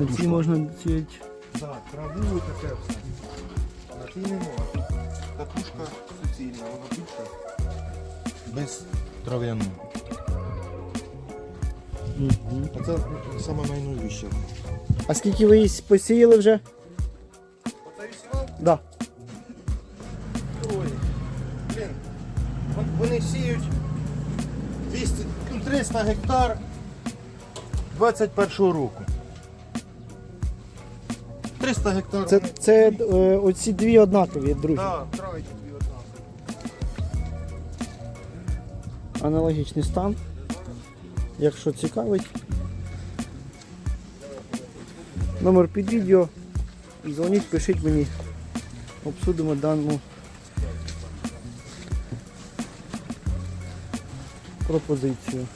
На цій можна сіяти. Так, траву таке все. На тій не можна. Катушка суцільна, вона більше. Без трав'яного. Мгм. А це саме найновіше. А скільки ви її посіяли вже? Оце вісівал? Да. Ой, блін, вон- вони сіють 200, ну, 300 гектар 21 року. 300 гектар. Це, це е, оці дві однакові, друзі. Так, травить дві однакові. Аналогічний стан. Якщо цікавить. Номер під відео. Дзвоніть, пишіть мені. Обсудимо дану пропозицію.